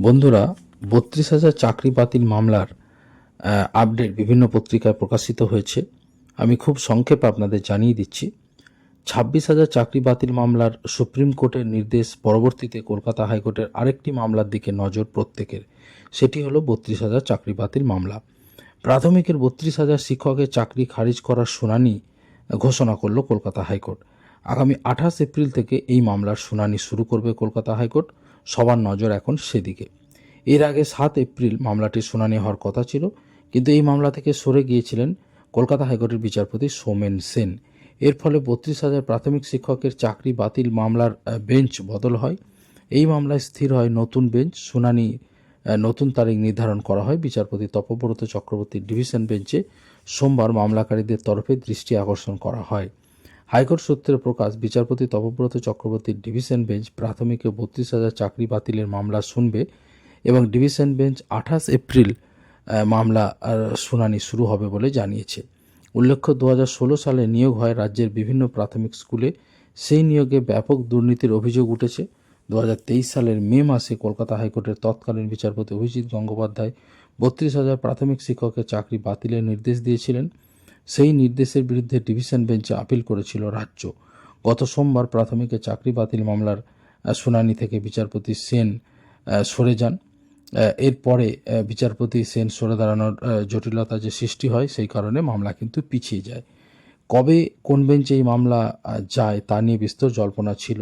বন্ধুরা, বত্রিশ হাজার চাকরি বাতিল মামলার আপডেট বিভিন্ন পত্রিকায় প্রকাশিত হয়েছে। আমি খুব সংক্ষেপে আপনাদের জানিয়ে দিচ্ছি। ছাব্বিশ হাজার চাকরি বাতিল মামলার সুপ্রিম কোর্টের নির্দেশ পরবর্তীতে কলকাতা হাইকোর্টের আরেকটি মামলার দিকে নজর প্রত্যেকের। সেটি হলো বত্রিশ হাজার চাকরি বাতিল মামলা। প্রাথমিকের বত্রিশ হাজার শিক্ষকের চাকরি খারিজ করার শুনানি ঘোষণা করল কলকাতা হাইকোর্ট। আগামী আঠাশ এপ্রিল থেকে এই মামলার শুনানি শুরু করবে কলকাতা হাইকোর্ট। সবার নজর এখন সেদিকে। এর আগে সাত এপ্রিল মামলাটির শুনানি হওয়ার কথা ছিল, কিন্তু এই মামলা থেকে সরে গিয়েছিলেন কলকাতা হাইকোর্টের বিচারপতি সোমেন সেন। এর ফলে বত্রিশ হাজার প্রাথমিক শিক্ষকের চাকরি বাতিল মামলার বেঞ্চ বদল হয়। এই মামলায় স্থির হয় নতুন বেঞ্চ, শুনানি নতুন তারিখ নির্ধারণ করা হয়। বিচারপতি তপব্রত চক্রবর্তীর ডিভিশন বেঞ্চে সোমবার মামলাকারীদের তরফে দৃষ্টি আকর্ষণ করা হয়। হাইকোর্ট সূত্রে প্রকাশ, বিচারপতি তপব্রত চক্রবর্তীর ডিভিশন বেঞ্চ প্রাথমিকে বত্রিশ হাজার চাকরি বাতিলের মামলা শুনবে এবং ডিভিশন বেঞ্চ আঠাশ এপ্রিল মামলা শুনানি শুরু হবে বলে জানিয়েছে। উল্লেখ্য দু হাজার ষোলো সালে নিয়োগ হয় রাজ্যের বিভিন্ন প্রাথমিক স্কুলে। সেই নিয়োগে ব্যাপক দুর্নীতির অভিযোগ উঠেছে। দু হাজার তেইশ সালের মে মাসে কলকাতা হাইকোর্টের তৎকালীন বিচারপতি অভিজিৎ গঙ্গোপাধ্যায় বত্রিশ হাজার প্রাথমিক শিক্ষকের চাকরি বাতিলের নির্দেশ দিয়েছিলেন। সেই নির্দেশের বিরুদ্ধে ডিভিশন বেঞ্চে আপিল করেছিল রাজ্য। গত সোমবার প্রাথমিকে চাকরি বাতিল মামলার শুনানি থেকে বিচারপতি সেন সরে যান। এরপরে বিচারপতি সেন সরে দাঁড়ানোর জটিলতা যে সৃষ্টি হয় সেই কারণে মামলা কিন্তু পিছিয়ে যায়। কবে কোন বেঞ্চে এই মামলা যায় তা নিয়ে বিস্তর জল্পনা ছিল।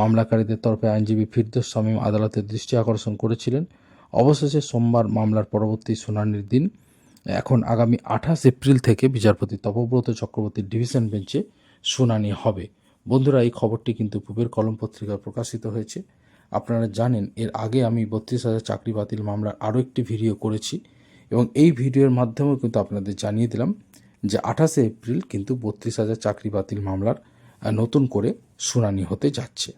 মামলাকারীদের তরফে আইনজীবী ফিরদোস শামীম আদালতের দৃষ্টি আকর্ষণ করেছিলেন। অবশেষে সোমবার মামলার পরবর্তী শুনানির দিন এখন আগামী আঠাশ এপ্রিল থেকে বিচারপতি তপব্রত চক্রবর্তীর ডিভিশন বেঞ্চে শুনানি হবে। বন্ধুরা, এই খবরটি কিন্তু পূবের কলম পত্রিকায় প্রকাশিত হয়েছে। আপনারা জানেন, এর আগে আমি বত্রিশ হাজার চাকরি বাতিল মামলার আরও একটি ভিডিও করেছি এবং এই ভিডিওর মাধ্যমেও কিন্তু আপনাদের জানিয়ে দিলাম যে আঠাশে এপ্রিল কিন্তু বত্রিশ হাজার চাকরি বাতিল মামলার নতুন করে শুনানি হতে যাচ্ছে।